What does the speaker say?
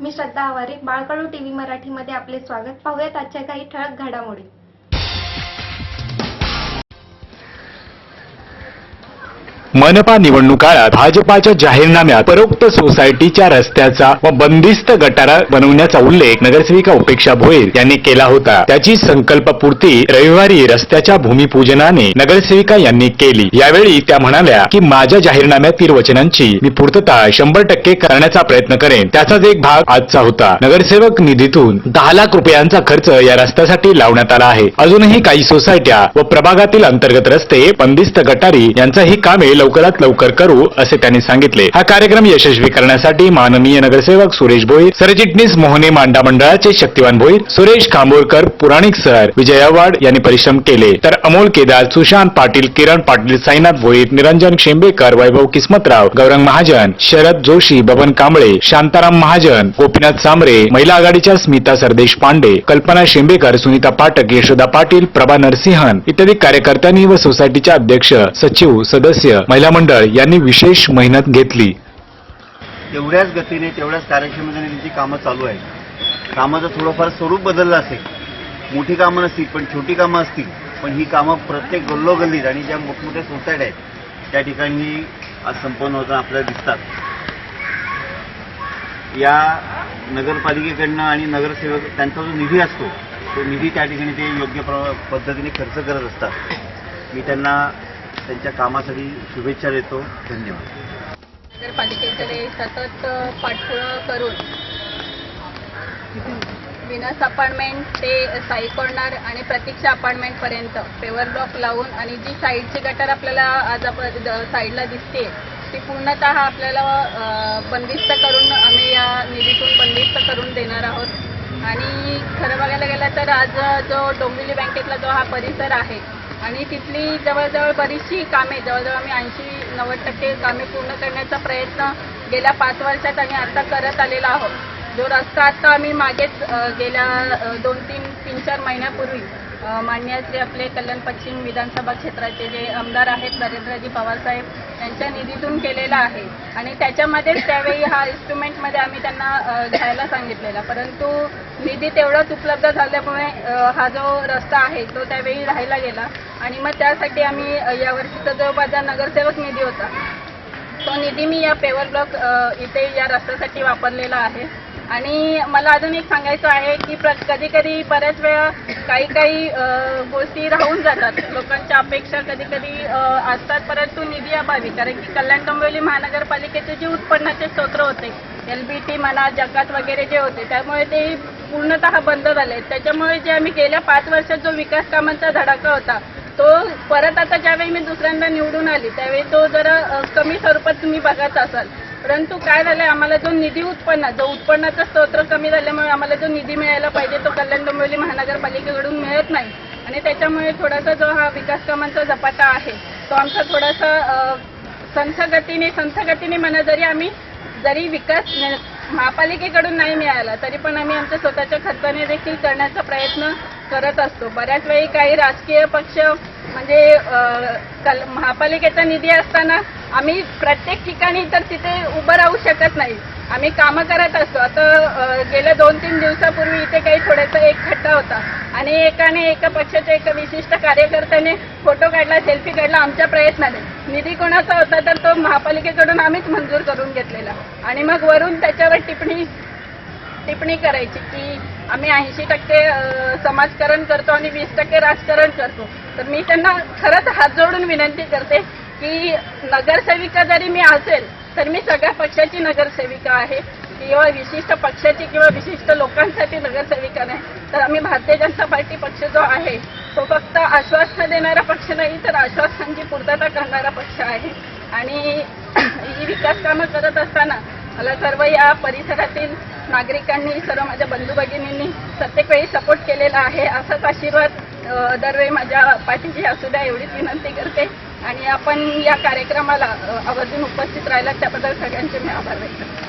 मी श्रद्धा Aware बाळकडू TV मराठीमध्ये आपले स्वागत. पाहूयात आजच्या काही ठळक घडामोडी. मनपा निवडणूक काळात भाजपाच्या जाहीरनाम्यात परोक्त सोसायटीच्या रस्त्याचा व बंदिस्त गटारा बनवण्याचा उल्लेख नगरसेविका उपेक्षा भोईर यांनी केला होता. त्याची संकल्पपूर्ती रविवारी रस्त्याच्या भूमिपूजनाने नगरसेविका यांनी केली. यावेळी त्या म्हणाल्या की माझ्या जाहीरनाम्यातील वचनांची मी पूर्तता शंभर टक्के करण्याचा प्रयत्न करेन. त्याचाच एक भाग आजचा होता. नगरसेवक निधीतून दहा लाख रुपयांचा खर्च या रस्त्यासाठी लावण्यात आला आहे. अजूनही काही सोसायट्या व प्रभागातील अंतर्गत रस्ते बंदिस्त गटारी यांचंही कामे लवकरात लवकर करू असे त्यांनी सांगितले. हा कार्यक्रम यशस्वी करण्यासाठी माननीय नगरसेवक सुरेश भोईर सरचिटणीस मोहने मांडा मंडळाचे शक्तिवान भोईर सुरेश खांबोळकर पुराणिक सर विजय आव्हाड यांनी परिश्रम केले. तर अमोल केदार सुशांत पाटील किरण पाटील साईनाथ भोईर निरंजन शेंबेकर वैभव किस्मतराव गौरंग महाजन शरद जोशी बबन कांबळे शांताराम महाजन गोपीनाथ सांबरे महिला आघाडीच्या स्मिता सरदेश पांडे कल्पना शेंबेकर सुनीता पाटक यशोदा पाटील प्रभा नरसिंहन इत्यादी कार्यकर्त्यांनी व सोसायटीच्या अध्यक्ष सचिव सदस्य महिला मंडळ यांनी विशेष मेहनत घेतली. तेवढ्याच गतीने तेवढ्याच कार्यक्षमतेने त्यांची कामं चालू आहेत. कामाचं थोडंफार स्वरूप बदललं असेल. मोठी कामं नसतील पण छोटी कामं असतील. पण ही कामं प्रत्येक गल्लोगल्लीत आणि ज्या मोठमोठ्या सोसायट्या आहेत त्या ठिकाणी आज संपन्न होताना आपल्याला दिसतात. या नगरपालिकेकडनं आणि नगरसेवक त्यांचा जो निधी असतो तो निधी त्या ठिकाणी ते योग्य प्र पद्धतीने खर्च करत असतात. मी त्यांना त्यांच्या कामासाठी शुभेच्छा देतो. धन्यवाद. नगरपालिकेकडे सतत पाठपुरा करून विनस अपार्टमेंट ते साई कॉर्नर आणि प्रतीक्षा अपार्टमेंटपर्यंत पेवर ब्लॉक लावून आणि जी साईडची गटर आपल्याला आज आपण साईडला दिसते ती पूर्णतः आपल्याला बंदिस्त करून आम्ही या निधीतून बंदिस्त करून देणार आहोत. आणि खरं बघायला गेलं तर आज जो डोंबिवली बँकेतला जो हा परिसर आहे आणि तिथली जवळजवळ बरीचशी कामे जवळजवळ आम्ही ऐंशी नव्वद टक्के कामे पूर्ण करण्याचा प्रयत्न गेल्या पाच वर्षात आम्ही आता करत आलेला आहोत. जो रस्ता आता आम्ही मागेच गेल्या दोन तीन तीन चार महिन्यापूर्वी मान्य माननीय आपले कल्याण पश्चिम विधानसभा क्षेत्राचे जे आमदार आहेत नरेंद्रजी पवारसाहेब त्यांच्या निधीतून केलेला आहे. आणि त्याच्यामध्येच त्यावेळी हा इन्स्ट्रुमेंटमध्ये आम्ही त्यांना घ्यायला सांगितलेला. परंतु निधी तेवढाच उपलब्ध झाल्यामुळे हा जो रस्ता आहे तो त्यावेळी राहायला गेला. आणि मग त्यासाठी आम्ही यावर्षीचा जो माझा नगरसेवक निधी होता तो निधी मी या पेवर ब्लॉक इथे या रस्त्यासाठी वापरलेला आहे. आणि मला अजून एक सांगायचं आहे की प्र कधी कधी बऱ्याच वेळा काही काही गोष्टी राहून जातात. लोकांच्या अपेक्षा कधी कधी असतात. परंतु निधी अभावी. कारण की कल्याण डोंबिवली महानगरपालिकेचे जे उत्पन्नाचे स्रोत होते एल बी टी म्हणा जकात वगैरे जे होते त्यामुळे ते पूर्णतः बंद झाले. त्याच्यामुळे जे आम्ही गेल्या पाच वर्षात जो विकास कामांचा धडाका होता तो परत आता ज्यावेळी मी दुसऱ्यांदा निवडून आली त्यावेळी तो जरा कमी स्वरूपात तुम्ही बघत असाल. परंतु काय झालंय आम्हाला जो निधी उत्पन्न जो उत्पन्नाचा स्रोत कमी झाल्यामुळे आम्हाला जो निधी मिळायला पाहिजे तो कल्याण डोंबिवली महानगरपालिकेकडून मिळत नाही. आणि त्याच्यामुळे थोडासा जो हा विकास कामांचा झपाटा आहे तो आमचा थोडासा संथगतीने संथगतीने म्हणा जरी आम्ही जरी विकास महापालिकेकडून नाही मिळाला तरी पण आम्ही आमच्या स्वतःच्या खर्चाने देखील करण्याचा प्रयत्न करत असतो. बऱ्याच वेळी काही राजकीय पक्ष म्हणजे कल महापालिकेचा निधी असताना आम्ही प्रत्येक ठिकाणी तर तिथे उभं राहू शकत नाही. आम्ही कामं करत असतो. आता गेल्या दोन तीन दिवसापूर्वी इथे काही थोडासा एक खड्डा होता. आणि एकाने एका पक्षाच्या एका विशिष्ट कार्यकर्त्याने फोटो काढला सेल्फी काढला आमच्या प्रयत्नाने. निधी कोणाचा होता तर तो महापालिकेकडून आम्हीच मंजूर करून घेतलेला. आणि मग वरून त्याच्यावर टिप्पणी टिप्पणी करायची की आम्ही ऐंशी टक्के समाजकरण समाजकारण करतो आणि वीस टक्के राजकारण करतो. तर मी त्यांना खरंच हात जोडून विनंती करते की नगरसेविका जरी मी असेल तर मी सगळ्या पक्षाची नगरसेविका आहे. किंवा विशिष्ट पक्षाची किंवा विशिष्ट लोकांसाठी नगरसेविका नाही. तर आम्ही भारतीय जनता पार्टी पक्ष जो आहे तो फक्त आश्वासनं देणारा पक्ष नाही तर आश्वासनांची पूर्तता करणारा पक्ष आहे. आणि ही विकास कामं करत असताना मला सर्व या परिसरातील नागरिकांनी सर्व माझ्या बंधू भगिनींनी प्रत्येक वेळी सपोर्ट केलेला आहे. असाच आशीर्वाद दरवेळी माझ्या पाठीची असू द्या एवढीच विनंती करते. आणि आपण या कार्यक्रमाला आवर्जून उपस्थित राहिला त्याबद्दल सगळ्यांचे मी आभार व्यक्त करते.